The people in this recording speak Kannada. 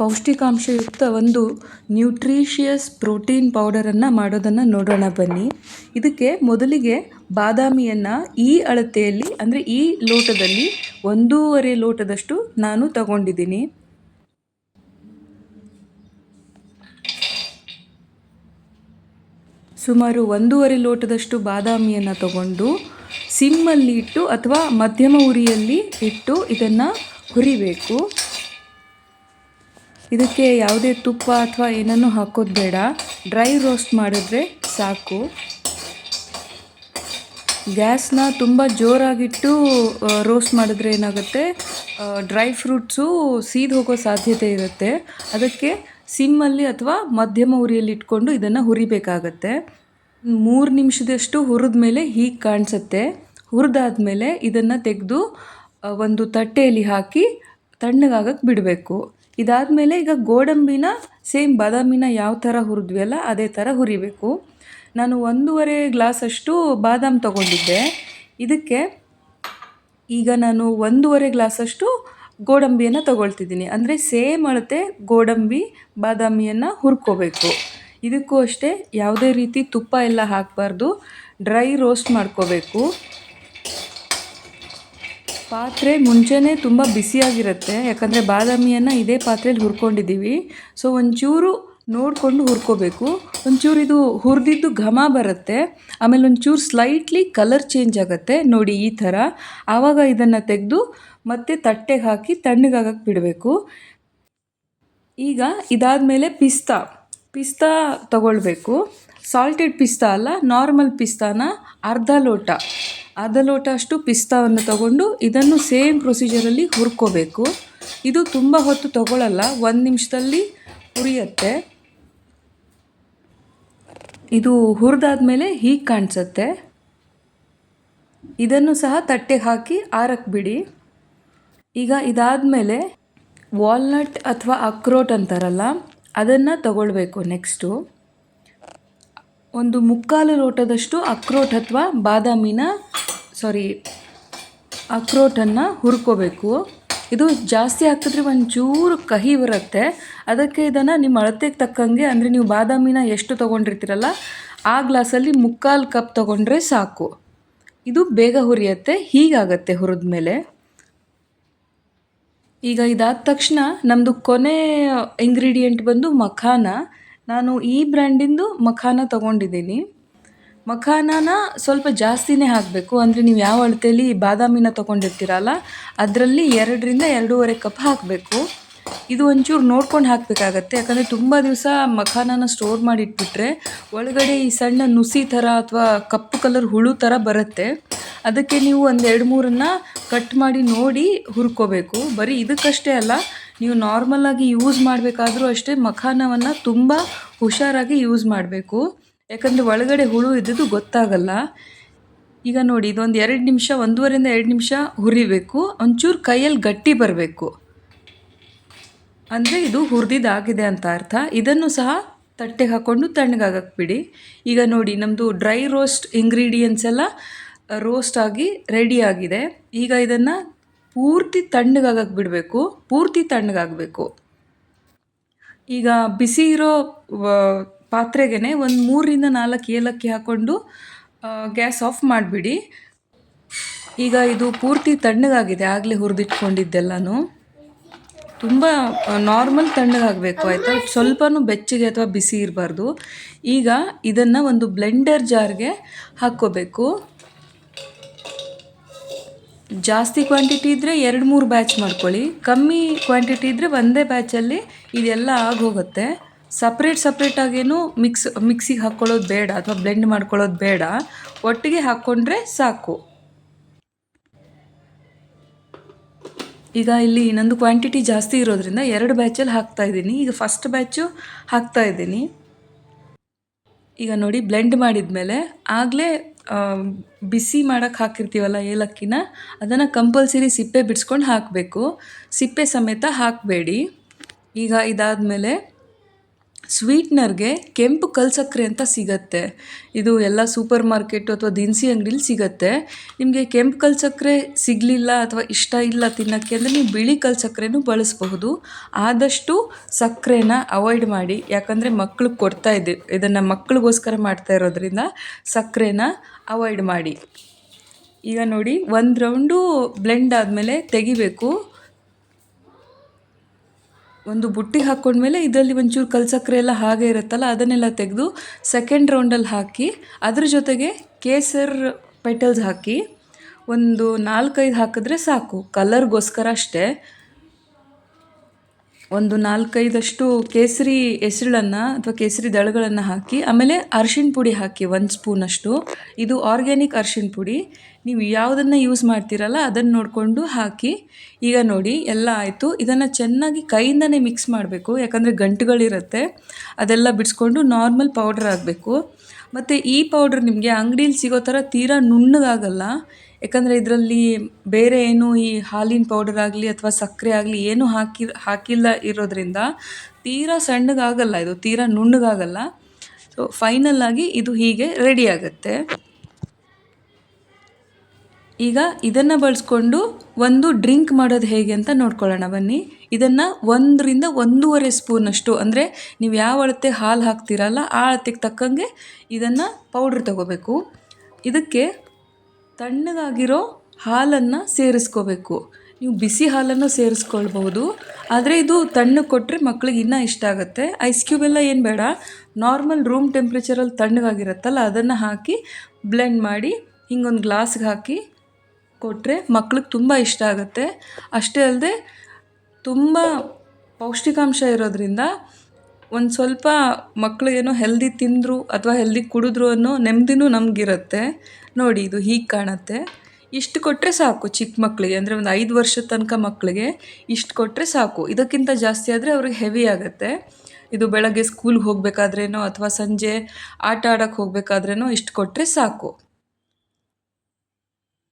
ಪೌಷ್ಟಿಕಾಂಶಯುಕ್ತ ಒಂದು ನ್ಯೂಟ್ರಿಷಿಯಸ್ ಪ್ರೋಟೀನ್ ಪೌಡರನ್ನು ಮಾಡೋದನ್ನು ನೋಡೋಣ ಬನ್ನಿ. ಇದಕ್ಕೆ ಮೊದಲಿಗೆ ಬಾದಾಮಿಯನ್ನು ಈ ಅಳತೆಯಲ್ಲಿ, ಅಂದರೆ ಈ ಲೋಟದಲ್ಲಿ ಒಂದೂವರೆ ಲೋಟದಷ್ಟು ನಾನು ತಗೊಂಡಿದ್ದೀನಿ. ಸುಮಾರು ಒಂದೂವರೆ ಲೋಟದಷ್ಟು ಬಾದಾಮಿಯನ್ನು ತಗೊಂಡು ಸಿಮ್ಮಲ್ಲಿ ಇಟ್ಟು ಅಥವಾ ಮಧ್ಯಮ ಉರಿಯಲ್ಲಿ ಇಟ್ಟು ಇದನ್ನು ಹುರಿಬೇಕು. ಇದಕ್ಕೆ ಯಾವುದೇ ತುಪ್ಪ ಅಥವಾ ಏನನ್ನು ಹಾಕೋದು ಬೇಡ. ಡ್ರೈ ರೋಸ್ಟ್ ಮಾಡಿದ್ರೆ ಸಾಕು. ಗ್ಯಾಸ್ನ ತುಂಬ ಜೋರಾಗಿಟ್ಟು ರೋಸ್ಟ್ ಮಾಡಿದ್ರೆ ಏನಾಗುತ್ತೆ? ಡ್ರೈ ಫ್ರೂಟ್ಸು ಸೀದ್ ಹೋಗೋ ಸಾಧ್ಯತೆ ಇರುತ್ತೆ. ಅದಕ್ಕೆ ಸಿಮ್ಮಲ್ಲಿ ಅಥವಾ ಮಧ್ಯಮ ಉರಿಯಲ್ಲಿ ಇಟ್ಕೊಂಡು ಇದನ್ನು ಹುರಿಬೇಕಾಗತ್ತೆ. ಮೂರು ನಿಮಿಷದಷ್ಟು ಹುರಿದ ಮೇಲೆ ಹೀಗೆ ಕಾಣಿಸುತ್ತೆ. ಹುರಿದಾದ್ಮೇಲೆ ಇದನ್ನು ತೆಗೆದು ಒಂದು ತಟ್ಟೆಯಲ್ಲಿ ಹಾಕಿ ತಣ್ಣಗಾಗಕ್ಕೆ ಬಿಡಬೇಕು. ಇದಾದಮೇಲೆ ಈಗ ಗೋಡಂಬಿನ ಸೇಮ್ ಬಾದಾಮಿನ ಯಾವ ಥರ ಹುರಿದ್ವಿ ಅಲ್ಲ, ಅದೇ ಥರ ಹುರಿಬೇಕು. ನಾನು ಒಂದೂವರೆ ಗ್ಲಾಸಷ್ಟು ಬಾದಾಮ್ ತಗೊಂಡಿದ್ದೆ. ಇದಕ್ಕೆ ಈಗ ನಾನು ಒಂದೂವರೆ ಗ್ಲಾಸಷ್ಟು ಗೋಡಂಬಿಯನ್ನು ತಗೊಳ್ತಿದ್ದೀನಿ. ಅಂದರೆ ಸೇಮ್ ಅಳತೆ ಗೋಡಂಬಿ, ಬಾದಾಮಿಯನ್ನು ಹುರ್ಕೋಬೇಕು. ಇದಕ್ಕೂ ಅಷ್ಟೇ ಯಾವುದೇ ರೀತಿ ತುಪ್ಪ ಎಲ್ಲ ಹಾಕಬಾರ್ದು. ಡ್ರೈ ರೋಸ್ಟ್ ಮಾಡ್ಕೋಬೇಕು. ಪಾತ್ರೆ ಮುಂಚೆನೇ ತುಂಬ ಬಿಸಿಯಾಗಿರುತ್ತೆ ಯಾಕಂದರೆ ಬಾದಾಮಿಯನ್ನು ಇದೇ ಪಾತ್ರೆಯಲ್ಲಿ ಹುರ್ಕೊಂಡಿದ್ದೀವಿ. ಸೊ ಒಂಚೂರು ನೋಡಿಕೊಂಡು ಹುರ್ಕೋಬೇಕು. ಒಂಚೂರು ಇದು ಹುರಿದಿದ್ದು ಘಮ ಬರುತ್ತೆ. ಆಮೇಲೆ ಒಂಚೂರು ಸ್ಲೈಟ್ಲಿ ಕಲರ್ ಚೇಂಜ್ ಆಗುತ್ತೆ. ನೋಡಿ ಈ ಥರ. ಆವಾಗ ಇದನ್ನು ತೆಗೆದು ಮತ್ತೆ ತಟ್ಟೆಗೆ ಹಾಕಿ ತಣ್ಣಗಾಗಕ್ಕೆ ಬಿಡಬೇಕು. ಈಗ ಇದಾದ ಮೇಲೆ ಪಿಸ್ತಾ. ಪಿಸ್ತಾ ತಗೊಳ್ಬೇಕು. ಸಾಲ್ಟೆಡ್ ಪಿಸ್ತಾ ಅಲ್ಲ ನಾರ್ಮಲ್ ಪಿಸ್ತಾನ ಅರ್ಧ ಲೋಟ. ಅರ್ಧ ಲೋಟ ಅಷ್ಟು ಪಿಸ್ತಾವನ್ನು ತಗೊಂಡು ಇದನ್ನು ಸೇಮ್ ಪ್ರೊಸೀಜರಲ್ಲಿ ಹುರ್ಕೋಬೇಕು. ಇದು ತುಂಬ ಹೊತ್ತು ತಗೊಳ್ಳಲ್ಲ ಒಂದು ನಿಮಿಷದಲ್ಲಿ ಹುರಿಯತ್ತೆ. ಇದು ಹುರಿದಾದ್ಮೇಲೆ ಹೀಗೆ ಕಾಣಿಸುತ್ತೆ. ಇದನ್ನು ಸಹ ತಟ್ಟೆಗೆ ಹಾಕಿ ಆರಕ್ಕೆ ಬಿಡಿ. ಈಗ ಇದಾದಮೇಲೆ ವಾಲ್ನಟ್ ಅಥವಾ ಅಕ್ರೋಟ್ ಅಂತಾರಲ್ಲ, ಅದನ್ನು ತಗೊಳ್ಬೇಕು ನೆಕ್ಸ್ಟು. ಒಂದು ಮುಕ್ಕಾಲು ಲೋಟದಷ್ಟು ಅಕ್ರೋಟ್ ಅಥವಾ ಬಾದಾಮಿನ ಸಾರಿ ಅಕ್ರೋಟನ್ನು ಹುರ್ಕೋಬೇಕು. ಇದು ಜಾಸ್ತಿ ಹಾಕಿದ್ರೆ ಒಂಚೂರು ಕಹಿ ಬರುತ್ತೆ. ಅದಕ್ಕೆ ಇದನ್ನು ನಿಮ್ಮ ಅಳತೆಗೆ ತಕ್ಕಂಗೆ, ಅಂದರೆ ನೀವು ಬಾದಾಮಿನ ಎಷ್ಟು ತೊಗೊಂಡಿರ್ತೀರಲ್ಲ, ಆ ಗ್ಲಾಸಲ್ಲಿ ಮುಕ್ಕಾಲು ಕಪ್ ತೊಗೊಂಡ್ರೆ ಸಾಕು. ಇದು ಬೇಗ ಹುರಿಯುತ್ತೆ, ಹೀಗಾಗತ್ತೆ ಹುರಿದ ಮೇಲೆ ಈಗ ಇದಾದ ತಕ್ಷಣ ನಮ್ಮದು ಕೊನೆ ಇಂಗ್ರೀಡಿಯೆಂಟ್ ಬಂದು ಮಖಾನ. ನಾನು ಈ ಬ್ರ್ಯಾಂಡಿಂದು ಮಖಾನ ತೊಗೊಂಡಿದ್ದೀನಿ. ಮಖಾನನ ಸ್ವಲ್ಪ ಜಾಸ್ತಿನೇ ಹಾಕಬೇಕು. ಅಂದರೆ ನೀವು ಯಾವ ಅಳತೆಯಲ್ಲಿ ಬಾದಾಮಿನ ತೊಗೊಂಡಿರ್ತೀರಲ್ಲ, ಅದರಲ್ಲಿ ಎರಡರಿಂದ ಎರಡೂವರೆ ಕಪ್ ಹಾಕಬೇಕು. ಇದು ಒಂಚೂರು ನೋಡ್ಕೊಂಡು ಹಾಕಬೇಕಾಗತ್ತೆ. ಯಾಕಂದರೆ ತುಂಬ ದಿವಸ ಮಖಾನನ ಸ್ಟೋರ್ ಮಾಡಿಟ್ಬಿಟ್ರೆ ಒಳಗಡೆ ಈ ಸಣ್ಣ ನುಸಿ ಥರ ಅಥವಾ ಕಪ್ಪು ಕಲರ್ ಹುಳು ಥರ ಬರುತ್ತೆ. ಅದಕ್ಕೆ ನೀವು ಒಂದು ಎರಡು ಮೂರನ್ನು ಕಟ್ ಮಾಡಿ ನೋಡಿ ಹುರ್ಕೋಬೇಕು. ಬರೀ ಇದಕ್ಕಷ್ಟೇ ಅಲ್ಲ, ನೀವು ನಾರ್ಮಲಾಗಿ ಯೂಸ್ ಮಾಡಬೇಕಾದ್ರೂ ಅಷ್ಟೇ ಮಖಾನವನ್ನು ತುಂಬ ಹುಷಾರಾಗಿ ಯೂಸ್ ಮಾಡಬೇಕು. ಯಾಕಂದರೆ ಒಳಗಡೆ ಹುಳು ಇದ್ದಿದ್ದು ಗೊತ್ತಾಗಲ್ಲ. ಈಗ ನೋಡಿ, ಇದೊಂದು ಎರಡು ನಿಮಿಷ, ಒಂದೂವರೆಯಿಂದ ಎರಡು ನಿಮಿಷ ಹುರಿಬೇಕು. ಒಂಚೂರು ಕೈಯಲ್ಲಿ ಗಟ್ಟಿ ಬರಬೇಕು. ಅಂದರೆ ಇದು ಹುರಿದಿದ್ದಾಗಿದೆ ಅಂತ ಅರ್ಥ. ಇದನ್ನು ಸಹ ತಟ್ಟೆಗೆ ಹಾಕ್ಕೊಂಡು ತಣ್ಣಗಾಗಕ್ಕೆ ಬಿಡಿ ಈಗ ನೋಡಿ ನಮ್ಮದು ಡ್ರೈ ರೋಸ್ಟ್ ಇಂಗ್ರೀಡಿಯೆಂಟ್ಸ್ ಎಲ್ಲ ರೋಸ್ಟ್ ಆಗಿ ರೆಡಿ ಆಗಿದೆ. ಈಗ ಇದನ್ನು ಪೂರ್ತಿ ತಣ್ಣಗಾಗಕ್ಕೆ ಬಿಡಬೇಕು ಪೂರ್ತಿ ತಣ್ಣಗಾಗಬೇಕು. ಈಗ ಬಿಸಿ ಇರೋ ಪಾತ್ರೆಗೆ ಒಂದು ಮೂರರಿಂದ ನಾಲ್ಕು ಏಲಕ್ಕಿ ಹಾಕ್ಕೊಂಡು ಗ್ಯಾಸ್ ಆಫ್ ಮಾಡಿಬಿಡಿ. ಈಗ ಇದು ಪೂರ್ತಿ ತಣ್ಣಗಾಗಿದೆ, ಆಗಲೇ ಹುರಿದಿಟ್ಕೊಂಡಿದ್ದೆಲ್ಲನೂ. ತುಂಬ ನಾರ್ಮಲ್ ತಣ್ಣಗಾಗಬೇಕು, ಆಯಿತಾ? ಸ್ವಲ್ಪನೂ ಬೆಚ್ಚಗೆ ಅಥವಾ ಬಿಸಿ ಇರಬಾರ್ದು. ಈಗ ಇದನ್ನು ಒಂದು ಬ್ಲೆಂಡರ್ ಜಾರ್ಗೆ ಹಾಕ್ಕೋಬೇಕು. ಜಾಸ್ತಿ ಕ್ವಾಂಟಿಟಿ ಇದ್ದರೆ ಎರಡು ಮೂರು ಬ್ಯಾಚ್ ಮಾಡ್ಕೊಳ್ಳಿ. ಕಮ್ಮಿ ಕ್ವಾಂಟಿಟಿ ಇದ್ದರೆ ಒಂದೇ ಬ್ಯಾಚಲ್ಲಿ ಇದೆಲ್ಲ ಆಗೋಗುತ್ತೆ. ಸಪ್ರೇಟ್ ಸಪ್ರೇಟಾಗೇನು ಮಿಕ್ಸ್ ಮಿಕ್ಸಿಗೆ ಹಾಕ್ಕೊಳ್ಳೋದು ಬೇಡ ಅಥವಾ ಬ್ಲೆಂಡ್ ಮಾಡ್ಕೊಳ್ಳೋದು ಬೇಡ. ಒಟ್ಟಿಗೆ ಹಾಕ್ಕೊಂಡ್ರೆ ಸಾಕು. ಈಗ ಇಲ್ಲಿ ಇನ್ನೊಂದು ಕ್ವಾಂಟಿಟಿ ಜಾಸ್ತಿ ಇರೋದ್ರಿಂದ ಎರಡು ಬ್ಯಾಚಲ್ಲಿ ಹಾಕ್ತಾ ಇದ್ದೀನಿ. ಈಗ ಫಸ್ಟ್ ಬ್ಯಾಚು ಹಾಕ್ತಾ ಇದ್ದೀನಿ. ಈಗ ನೋಡಿ ಬ್ಲೆಂಡ್ ಮಾಡಿದ ಮೇಲೆ ಆಗಲೇ ಬಿಸಿ ಮಾಡೋಕ್ಕೆ ಹಾಕಿರ್ತೀವಲ್ಲ ಏಲಕ್ಕಿನ, ಅದನ್ನು ಕಂಪಲ್ಸರಿ ಸಿಪ್ಪೆ ಬಿಡಿಸ್ಕೊಂಡು ಹಾಕಬೇಕು. ಸಿಪ್ಪೆ ಸಮೇತ ಹಾಕಬೇಡಿ. ಈಗ ಇದಾದಮೇಲೆ ಸ್ವೀಟ್ನರ್ಗೆ ಕೆಂಪು ಕಲ್ಸಕ್ಕರೆ ಅಂತ ಸಿಗತ್ತೆ. ಇದು ಎಲ್ಲ ಸೂಪರ್ ಮಾರ್ಕೆಟು ಅಥವಾ ದಿನಸಿ ಅಂಗಡಿಲಿ ಸಿಗತ್ತೆ. ನಿಮಗೆ ಕೆಂಪು ಕಲ್ಸಕ್ಕರೆ ಸಿಗಲಿಲ್ಲ ಅಥವಾ ಇಷ್ಟ ಇಲ್ಲ ತಿನ್ನೋಕ್ಕೆ ಅಂದರೆ ನೀವು ಬಿಳಿ ಕಲ್ಸಕ್ಕರೆನೂ ಬಳಸಬಹುದು. ಆದಷ್ಟು ಸಕ್ಕರೆನ ಅವಾಯ್ಡ್ ಮಾಡಿ. ಯಾಕಂದರೆ ಮಕ್ಳಿಗೆ ಕೊಡ್ತಾ ಇದ್ದೀವಿ ಇದನ್ನು ಮಕ್ಳಿಗೋಸ್ಕರ ಮಾಡ್ತಾ ಇರೋದ್ರಿಂದ ಸಕ್ಕರೆನ ಅವಾಯ್ಡ್ ಮಾಡಿ. ಈಗ ನೋಡಿ, ಒಂದು ರೌಂಡು ಬ್ಲೆಂಡ್ ಆದಮೇಲೆ ತೆಗಿಬೇಕು. ಒಂದು ಬುಟ್ಟಿ ಹಾಕ್ಕೊಂಡ್ಮೇಲೆ ಇದರಲ್ಲಿ ಒಂಚೂರು ಕಲ್ಸಕ್ಕರೆ ಎಲ್ಲ ಹಾಗೆ ಇರುತ್ತಲ್ಲ, ಅದನ್ನೆಲ್ಲ ತೆಗೆದು ಸೆಕೆಂಡ್ ರೌಂಡಲ್ಲಿ ಹಾಕಿ, ಅದ್ರ ಜೊತೆಗೆ ಕೇಸರ್ ಪೆಟಲ್ಸ್ ಹಾಕಿ, ಒಂದು ನಾಲ್ಕೈದು ಹಾಕಿದ್ರೆ ಸಾಕು. ಕಲರ್ಗೋಸ್ಕರ ಅಷ್ಟೇ. ಒಂದು ನಾಲ್ಕೈದಷ್ಟು ಕೇಸರಿ ಹೆಸ್ರುಳನ್ನು ಅಥವಾ ಕೇಸರಿ ದಳಗಳನ್ನು ಹಾಕಿ, ಆಮೇಲೆ ಅರ್ಶಿನ ಪುಡಿ ಹಾಕಿ, ಒಂದು ಸ್ಪೂನಷ್ಟು ಇದು ಆರ್ಗ್ಯಾನಿಕ್ ಅರ್ಶಿನ ಪುಡಿ. ನೀವು ಯಾವುದನ್ನು ಯೂಸ್ ಮಾಡ್ತೀರಲ್ಲ ಅದನ್ನು ನೋಡಿಕೊಂಡು ಹಾಕಿ, ಈಗ ನೋಡಿ, ಎಲ್ಲ ಆಯಿತು. ಇದನ್ನು ಚೆನ್ನಾಗಿ ಕೈಯಿಂದನೇ ಮಿಕ್ಸ್ ಮಾಡಬೇಕು. ಯಾಕಂದರೆ ಗಂಟುಗಳಿರುತ್ತೆ. ಅದೆಲ್ಲ ಬಿಡಿಸ್ಕೊಂಡು ನಾರ್ಮಲ್ ಪೌಡ್ರ್ ಆಗಬೇಕು ಮತ್ತು ಈ ಪೌಡ್ರ್ ನಿಮಗೆ ಅಂಗಡೀಲಿ ಸಿಗೋ ಥರ ತೀರಾ ನುಣ್ಣಗಾಗಲ್ಲ. ಯಾಕಂದರೆ ಇದರಲ್ಲಿ ಬೇರೆ ಏನು ಈ ಹಾಲಿನ ಪೌಡರ್ ಆಗಲಿ ಅಥವಾ ಸಕ್ಕರೆ ಆಗಲಿ ಏನು ಹಾಕಿ, ಹಾಕಿಲ್ಲ ಇರೋದ್ರಿಂದ ತೀರಾ ಸಣ್ಣಗಾಗಲ್ಲ ಇದು. ತೀರಾ ನುಣ್ಣಗಾಗಲ್ಲ. ಸೊ ಫೈನಲ್ ಆಗಿ ಇದು ಹೀಗೆ ರೆಡಿ ಆಗುತ್ತೆ. ಈಗ ಇದನ್ನು ಬಳಸ್ಕೊಂಡು ಒಂದು ಡ್ರಿಂಕ್ ಮಾಡೋದು ಹೇಗೆ ಅಂತ ನೋಡ್ಕೊಳ್ಳೋಣ, ಬನ್ನಿ. ಇದನ್ನು ಒಂದರಿಂದ ಒಂದೂವರೆ ಸ್ಪೂನಷ್ಟು, ಅಂದರೆ ನೀವು ಯಾವ ಅಳತೆ ಹಾಲು ಹಾಕ್ತೀರಲ್ಲ ಆ ಅಳತೆಗೆ ತಕ್ಕಂಗೆ ಇದನ್ನು ಪೌಡ್ರ್ ತಗೋಬೇಕು. ಇದಕ್ಕೆ ತಣ್ಣಗಾಗಿರೋ ಹಾಲನ್ನು ಸೇರಿಸ್ಕೋಬೇಕು. ನೀವು ಬಿಸಿ ಹಾಲನ್ನು ಸೇರಿಸ್ಕೊಳ್ಬಹುದು, ಆದರೆ ಇದು ತಣ್ಣಗೆ ಕೊಟ್ಟರೆ ಮಕ್ಳಿಗೆ ಇನ್ನೂ ಇಷ್ಟ ಆಗುತ್ತೆ. ಐಸ್ ಕ್ಯೂಬ್ ಎಲ್ಲ ಏನು ಬೇಡ, ನಾರ್ಮಲ್ ರೂಮ್ ಟೆಂಪ್ರೇಚರಲ್ಲಿ ತಣ್ಣಗಾಗಿರುತ್ತಲ್ಲ, ಅದನ್ನು ಹಾಕಿ ಬ್ಲೆಂಡ್ ಮಾಡಿ ಹಿಂಗೊಂದು ಗ್ಲಾಸ್ಗೆ ಹಾಕಿ ಕೊಟ್ಟರೆ ಮಕ್ಳಿಗೆ ತುಂಬ ಇಷ್ಟ ಆಗುತ್ತೆ. ಅಷ್ಟೇ ಅಲ್ಲದೆ ತುಂಬ ಪೌಷ್ಟಿಕಾಂಶ ಇರೋದ್ರಿಂದ ಒಂದು ಸ್ವಲ್ಪ ಮಕ್ಕಳಿಗೇನೋ ಹೆಲ್ದಿ ತಿಂದರು ಅಥವಾ ಹೆಲ್ದಿ ಕುಡಿದ್ರು ಅನ್ನೋ ನೆಮ್ಮದಿನೂ ನಮಗಿರುತ್ತೆ. ನೋಡಿ ಇದು ಹೀಗೆ ಕಾಣುತ್ತೆ. ಇಷ್ಟು ಕೊಟ್ಟರೆ ಸಾಕು ಚಿಕ್ಕ ಮಕ್ಕಳಿಗೆ ಅಂದರೆ ಒಂದು ಐದು ವರ್ಷದ ತನಕ ಮಕ್ಕಳಿಗೆ ಇಷ್ಟು ಕೊಟ್ಟರೆ ಸಾಕು. ಇದಕ್ಕಿಂತ ಜಾಸ್ತಿ ಆದರೆ ಅವ್ರಿಗೆ ಹೆವಿ ಆಗುತ್ತೆ. ಇದು ಬೆಳಗ್ಗೆ ಸ್ಕೂಲ್ಗೆ ಹೋಗಬೇಕಾದ್ರೇನೋ ಅಥವಾ ಸಂಜೆ ಆಟ ಆಡೋಕ್ಕೆ ಹೋಗಬೇಕಾದ್ರೇನೋ ಇಷ್ಟು ಕೊಟ್ಟರೆ ಸಾಕು.